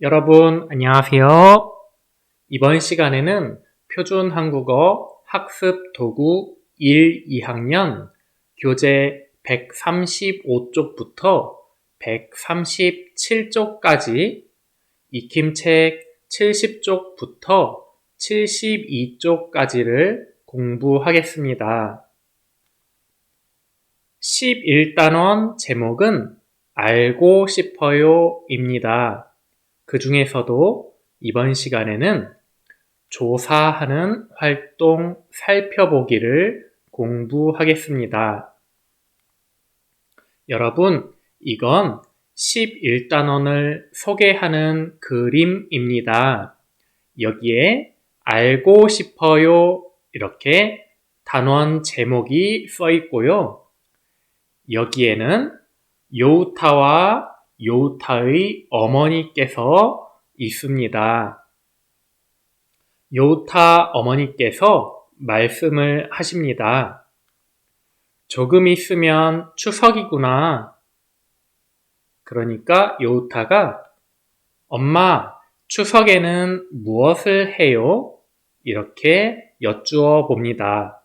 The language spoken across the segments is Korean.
여러분, 안녕하세요. 이번 시간에는 표준 한국어 학습 도구 1, 2학년 교재 135쪽부터 137쪽까지 익힘책 70쪽부터 72쪽까지를 공부하겠습니다. 11단원 제목은 알고 싶어요 입니다. 그 중에서도 이번 시간에는 조사하는 활동 살펴보기를 공부하겠습니다. 여러분, 이건 11단원을 소개하는 그림입니다. 여기에 알고 싶어요 이렇게 단원 제목이 써 있고요. 여기에는 요타와 요타의 어머니께서 있습니다. 요타 어머니께서 말씀을 하십니다. 조금 있으면 추석이구나. 그러니까 요타가 엄마, 추석에는 무엇을 해요? 이렇게 여쭈어 봅니다.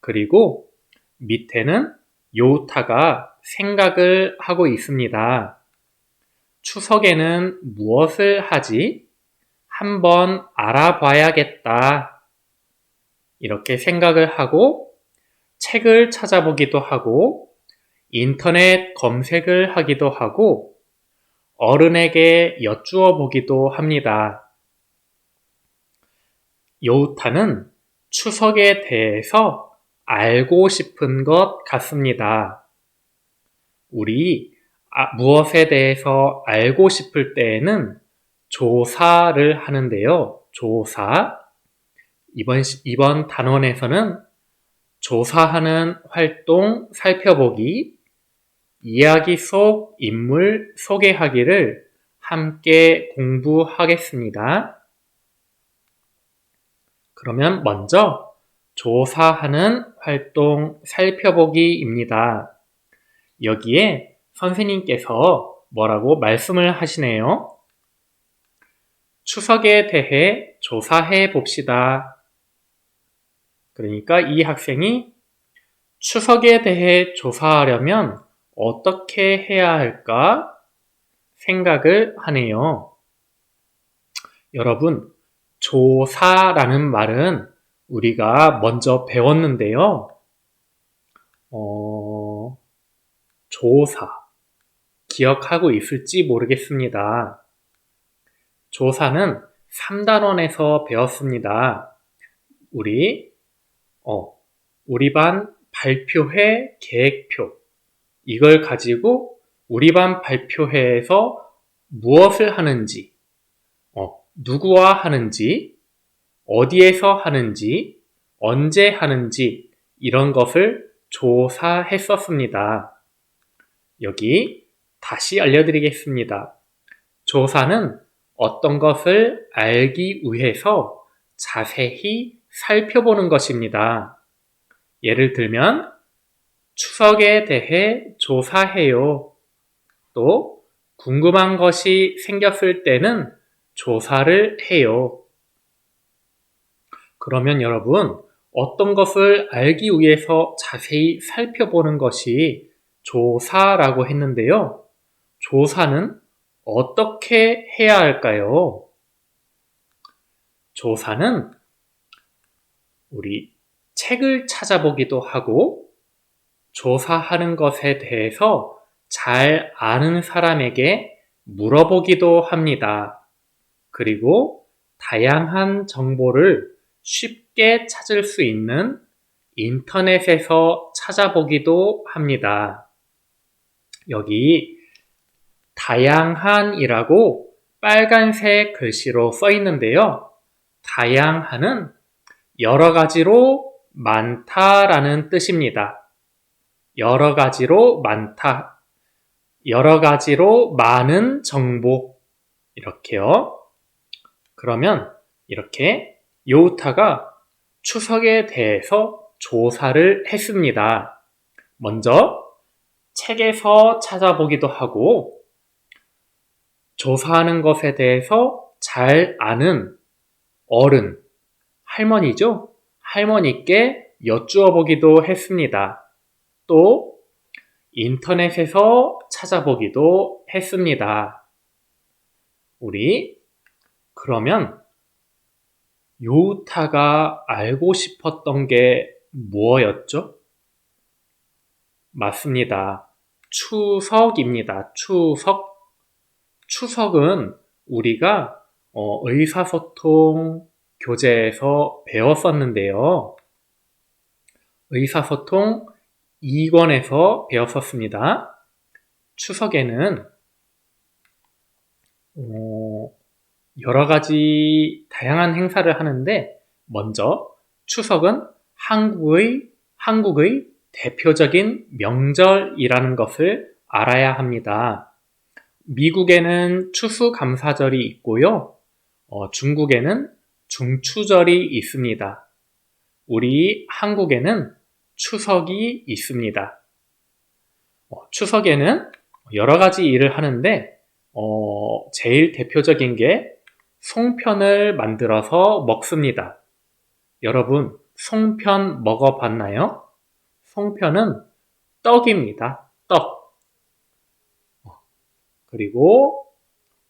그리고 밑에는 요타가 생각을 하고 있습니다. 추석에는 무엇을 하지? 한번 알아봐야겠다. 이렇게 생각을 하고 책을 찾아보기도 하고 인터넷 검색을 하기도 하고 어른에게 여쭈어 보기도 합니다. 요타는 추석에 대해서 알고 싶은 것 같습니다. 우리 아, 무엇에 대해서 알고 싶을 때에는 조사를 하는데요. 조사. 이번, 이번 단원에서는 조사하는 활동 살펴보기, 이야기 속 인물 소개하기를 함께 공부하겠습니다. 그러면 먼저 조사하는 활동 살펴보기입니다. 여기에 선생님께서 뭐라고 말씀을 하시네요. 추석에 대해 조사해 봅시다. 그러니까 이 학생이 추석에 대해 조사하려면 어떻게 해야 할까 생각을 하네요. 여러분, 조사라는 말은 우리가 먼저 배웠는데요. 어, 조사. 기억하고 있을지 모르겠습니다. 조사는 3단원에서 배웠습니다. 우리, 어, 우리 반 발표회 계획표. 이걸 가지고 우리 반 발표회에서 무엇을 하는지, 어, 누구와 하는지, 어디에서 하는지, 언제 하는지, 이런 것을 조사했었습니다. 여기 다시 알려드리겠습니다. 조사는 어떤 것을 알기 위해서 자세히 살펴보는 것입니다. 예를 들면, 추석에 대해 조사해요. 또, 궁금한 것이 생겼을 때는 조사를 해요. 그러면 여러분, 어떤 것을 알기 위해서 자세히 살펴보는 것이 조사라고 했는데요. 조사는 어떻게 해야 할까요? 조사는 우리 책을 찾아보기도 하고 조사하는 것에 대해서 잘 아는 사람에게 물어보기도 합니다. 그리고 다양한 정보를 쉽게 찾을 수 있는 인터넷에서 찾아보기도 합니다. 여기 다양한이라고 빨간색 글씨로 써 있는데요. 다양한은 여러 가지로 많다라는 뜻입니다. 여러 가지로 많다. 여러 가지로 많은 정보. 이렇게요. 그러면 이렇게 요우타가 추석에 대해서 조사를 했습니다. 먼저 책에서 찾아보기도 하고 조사하는 것에 대해서 잘 아는 어른, 할머니죠? 할머니께 여쭈어 보기도 했습니다. 또 인터넷에서 찾아보기도 했습니다. 우리 그러면 요타가 알고 싶었던 게 뭐였죠? 맞습니다. 추석입니다. 추석. 추석은 우리가 어, 의사소통 교재에서 배웠었는데요. 의사소통 2권에서 배웠었습니다. 추석에는 어, 여러 가지 다양한 행사를 하는데 먼저 추석은 한국의 한국의 대표적인 명절이라는 것을 알아야 합니다. 미국에는 추수감사절이 있고요. 어, 중국에는 중추절이 있습니다. 우리 한국에는 추석이 있습니다. 어, 추석에는 여러 가지 일을 하는데 어, 제일 대표적인 게 송편을 만들어서 먹습니다. 여러분, 송편 먹어봤나요? 송편은 떡입니다. 떡. 어, 그리고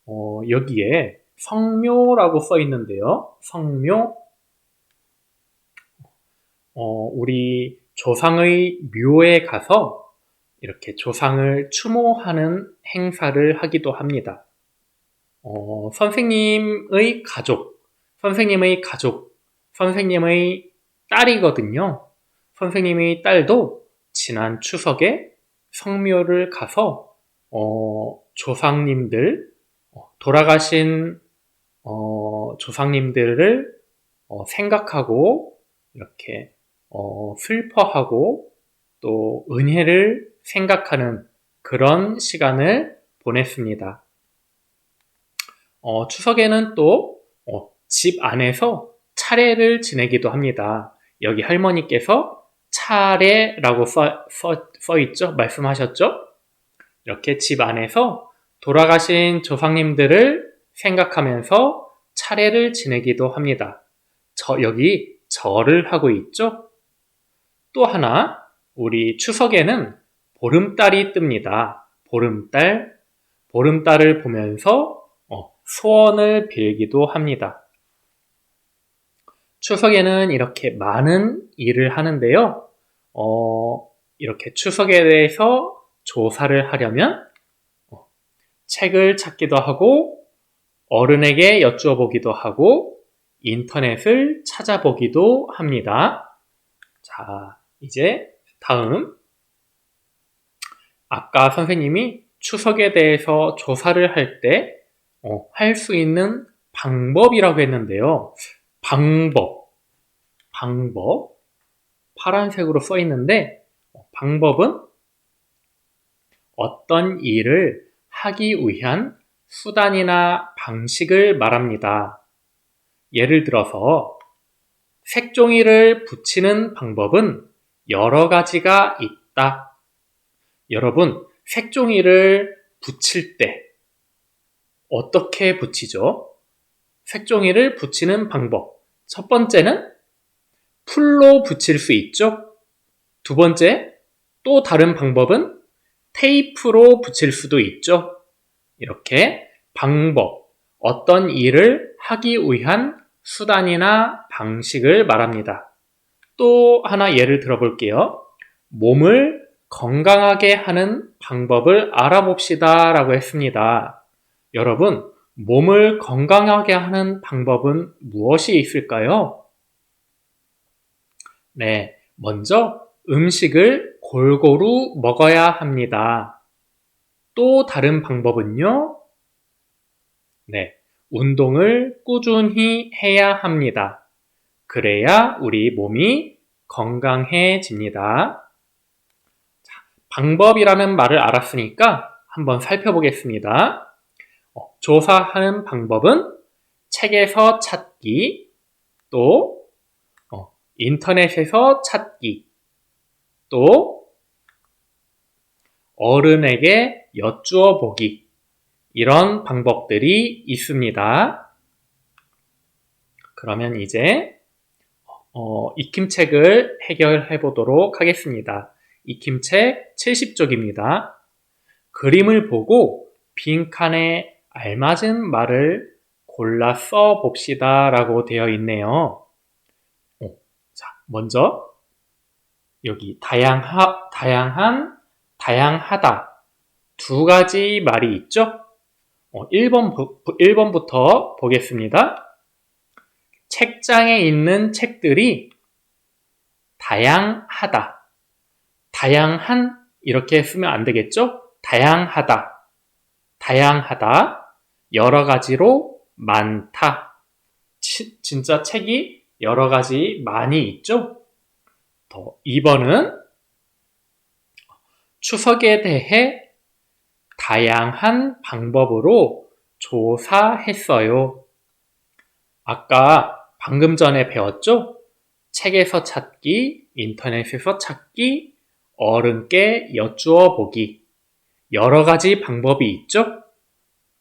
어, 여기에 성묘라고 써 있는데요. 성묘. 어, 우리 조상의 묘에 가서 이렇게 조상을 추모하는 행사를 하기도 합니다. 어, 선생님의 가족, 선생님의 가족, 선생님의 딸이거든요. 선생님의 딸도 지난 추석에 성묘를 가서 어, 조상님들, 어, 돌아가신 어, 조상님들을 어, 생각하고 이렇게 어, 슬퍼하고 또 은혜를 생각하는 그런 시간을 보냈습니다. 어, 추석에는 또집 어, 안에서 차례를 지내기도 합니다. 여기 할머니께서 차례라고 써, 있죠? 말씀하셨죠? 이렇게 집 안에서 돌아가신 조상님들을 생각하면서 차례를 지내기도 합니다. 저, 여기 절을 하고 있죠? 또 하나, 우리 추석에는 보름달이 뜹니다. 보름달. 보름달을 보면서 어, 소원을 빌기도 합니다. 추석에는 이렇게 많은 일을 하는데요. 어, 이렇게 추석에 대해서 조사를 하려면 어, 책을 찾기도 하고 어른에게 여쭈어 보기도 하고 인터넷을 찾아보기도 합니다. 자, 이제 다음 아까 선생님이 추석에 대해서 조사를 할때 할수 어, 있는 방법이라고 했는데요. 방법, 방법, 파란색으로 써 있는데 어, 방법은 어떤 일을 하기 위한 수단이나 방식을 말합니다. 예를 들어서 색종이를 붙이는 방법은 여러 가지가 있다. 여러분, 색종이를 붙일 때 어떻게 붙이죠? 색종이를 붙이는 방법. 첫 번째는 풀로 붙일 수 있죠? 두 번째, 또 다른 방법은 테이프로 붙일 수도 있죠? 이렇게 방법, 어떤 일을 하기 위한 수단이나 방식을 말합니다. 또 하나 예를 들어볼게요. 몸을 건강하게 하는 방법을 알아봅시다 라고 했습니다. 여러분, 몸을 건강하게 하는 방법은 무엇이 있을까요? 네, 먼저 음식을 골고루 먹어야 합니다. 또 다른 방법은요? 네, 운동을 꾸준히 해야 합니다. 그래야 우리 몸이 건강해집니다. 자, 방법이라는 말을 알았으니까 한번 살펴보겠습니다. 어, 조사하는 방법은 책에서 찾기, 또 어, 인터넷에서 찾기, 또 어른에게 여쭈어 보기, 이런 방법들이 있습니다. 그러면 이제 어, 익힘책을 해결해 보도록 하겠습니다. 익힘책 70쪽입니다. 그림을 보고 빈칸에 알맞은 말을 골라 써 봅시다 라고 되어 있네요. 어, 자, 먼저 여기 다양하, 다양한, 다양하다 두 가지 말이 있죠? 어, 1번, 1번부터 보겠습니다. 책장에 있는 책들이 다양하다. 다양한 이렇게 쓰면 안 되겠죠? 다양하다. 다양하다. 여러 가지로 많다. 치, 진짜 책이 여러 가지 많이 있죠? 더 2번은 추석에 대해 다양한 방법으로 조사했어요. 아까 방금 전에 배웠죠? 책에서 찾기, 인터넷에서 찾기, 어른께 여쭈어 보기. 여러 가지 방법이 있죠?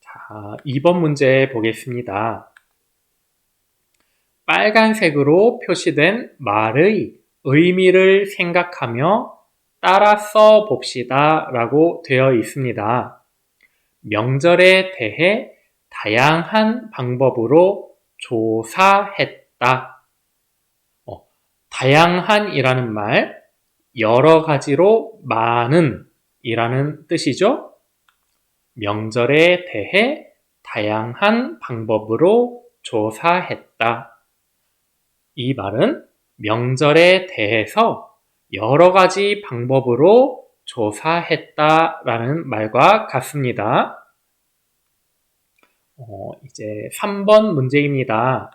자, 2번 문제 보겠습니다. 빨간색으로 표시된 말의 의미를 생각하며 따라 써 봅시다 라고 되어 있습니다. 명절에 대해 다양한 방법으로 조사했다. 어, 다양한이라는 말, 여러 가지로 많은 이라는 뜻이죠. 명절에 대해 다양한 방법으로 조사했다. 이 말은 명절에 대해서 여러 가지 방법으로 조사했다 라는 말과 같습니다. 어, 이제 3번 문제입니다.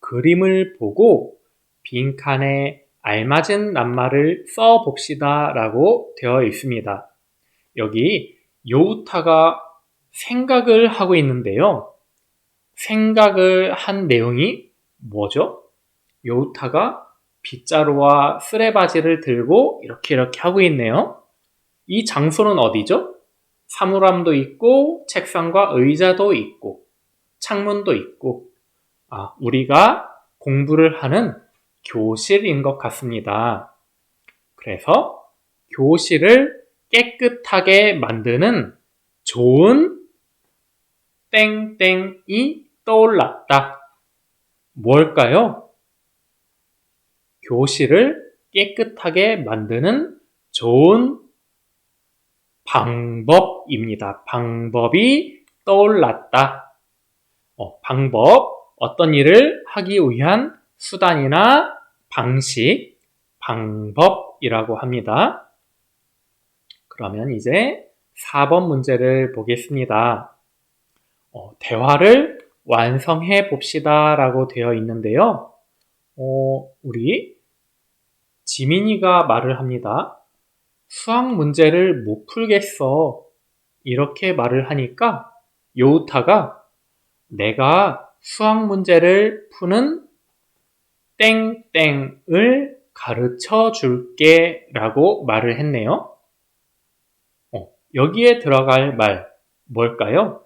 그림을 보고 빈칸에 알맞은 낱말을 써 봅시다 라고 되어 있습니다. 여기 요우타가 생각을 하고 있는데요. 생각을 한 내용이 뭐죠? 요우타가 빗자루와 쓰레바지를 들고 이렇게 이렇게 하고 있네요. 이 장소는 어디죠? 사물함도 있고 책상과 의자도 있고 창문도 있고 아, 우리가 공부를 하는 교실인 것 같습니다. 그래서 교실을 깨끗하게 만드는 좋은 땡땡이 떠올랐다. 뭘까요? 교실을 깨끗하게 만드는 좋은 방법입니다. 방법이 떠올랐다. 어, 방법, 어떤 일을 하기 위한 수단이나 방식, 방법이라고 합니다. 그러면 이제 4번 문제를 보겠습니다. 어, 대화를 완성해 봅시다 라고 되어 있는데요. 어, 우리 지민이가 말을 합니다. 수학 문제를 못 풀겠어. 이렇게 말을 하니까 요우타가 내가 수학 문제를 푸는 땡땡을 가르쳐 줄게 라고 말을 했네요. 어, 여기에 들어갈 말 뭘까요?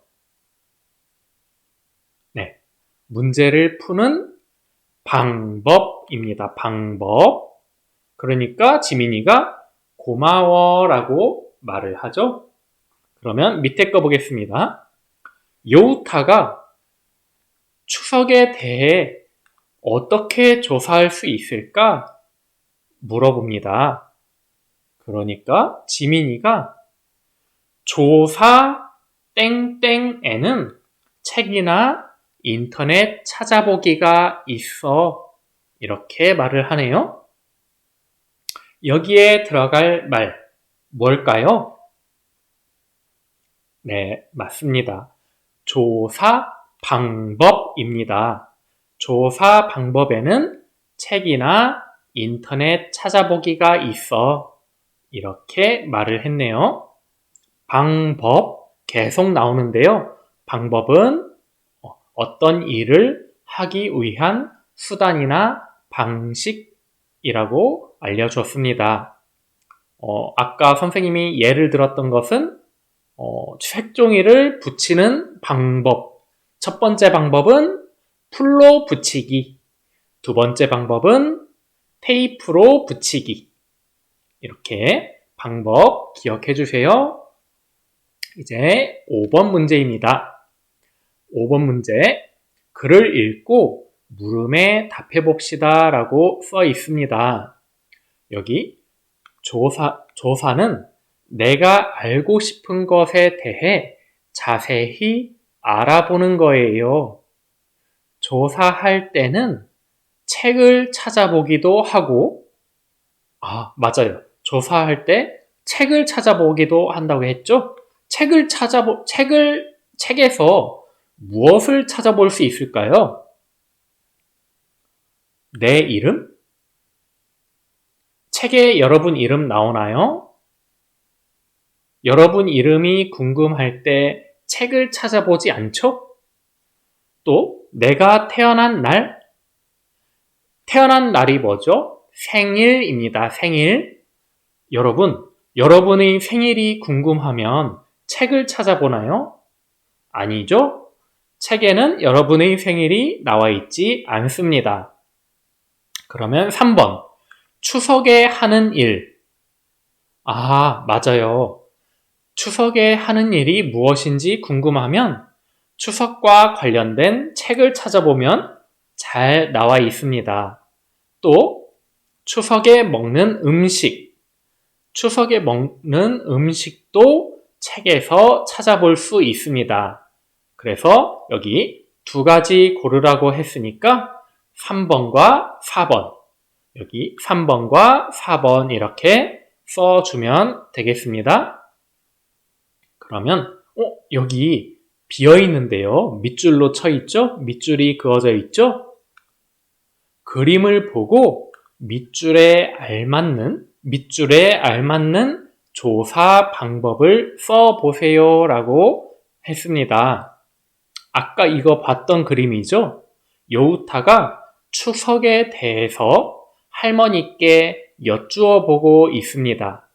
네. 문제를 푸는 방법입니다. 방법. 그러니까 지민이가 고마워 라고 말을 하죠. 그러면 밑에 거 보겠습니다. 요우타가 추석에 대해 어떻게 조사할 수 있을까? 물어봅니다. 그러니까 지민이가 조사 땡땡에는 책이나 인터넷 찾아보기가 있어. 이렇게 말을 하네요. 여기에 들어갈 말, 뭘까요? 네, 맞습니다. 조사 방법입니다. 조사 방법에는 책이나 인터넷 찾아보기가 있어. 이렇게 말을 했네요. 방법 계속 나오는데요. 방법은 어떤 일을 하기 위한 수단이나 방식이라고 알려줬습니다. 어, 아까 선생님이 예를 들었던 것은 어, 색종이를 붙이는 방법. 첫 번째 방법은 풀로 붙이기. 두 번째 방법은 테이프로 붙이기. 이렇게 방법 기억해 주세요. 이제 5번 문제입니다. 5번 문제. 글을 읽고 물음에 답해 봅시다 라고 써 있습니다. 여기 조사, 조사는 내가 알고 싶은 것에 대해 자세히 알아보는 거예요. 조사할 때는 책을 찾아보기도 하고, 아, 맞아요. 조사할 때 책을 찾아보기도 한다고 했죠? 책을 찾아보, 책을, 책에서 무엇을 찾아볼 수 있을까요? 내 이름? 책에 여러분 이름 나오나요? 여러분 이름이 궁금할 때 책을 찾아보지 않죠? 또 내가 태어난 날? 태어난 날이 뭐죠? 생일입니다. 생일. 여러분, 여러분의 생일이 궁금하면 책을 찾아보나요? 아니죠? 책에는 여러분의 생일이 나와 있지 않습니다. 그러면 3번. 추석에 하는 일. 아, 맞아요. 추석에 하는 일이 무엇인지 궁금하면 추석과 관련된 책을 찾아보면 잘 나와 있습니다. 또 추석에 먹는 음식, 추석에 먹는 음식도 책에서 찾아볼 수 있습니다. 그래서 여기 두 가지 고르라고 했으니까 3번과 4번, 여기 3번과 4번 이렇게 써주면 되겠습니다. 그러면 어, 여기 비어 있는데요. 밑줄로 쳐 있죠? 밑줄이 그어져 있죠? 그림을 보고 밑줄에 알맞는 밑줄에 알맞는 조사 방법을 써 보세요 라고 했습니다. 아까 이거 봤던 그림이죠? 여우타가 추석에 대해서 할머니께 여쭈어 보고 있습니다.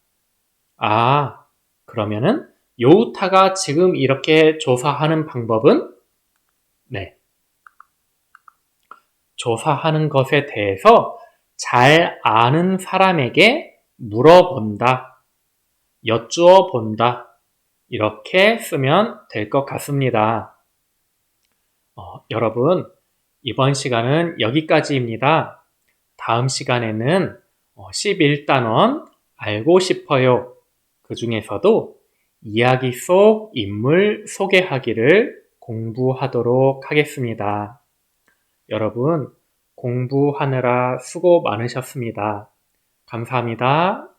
아, 그러면은 요우타가 지금 이렇게 조사하는 방법은 네. 조사하는 것에 대해서 잘 아는 사람에게 물어본다. 여쭈어 본다. 이렇게 쓰면 될 것 같습니다. 어, 여러분, 이번 시간은 여기까지입니다. 다음 시간에는 11단원 어, 알고 싶어요. 그 중에서도 이야기 속 인물 소개하기를 공부하도록 하겠습니다. 여러분, 공부하느라 수고 많으셨습니다. 감사합니다.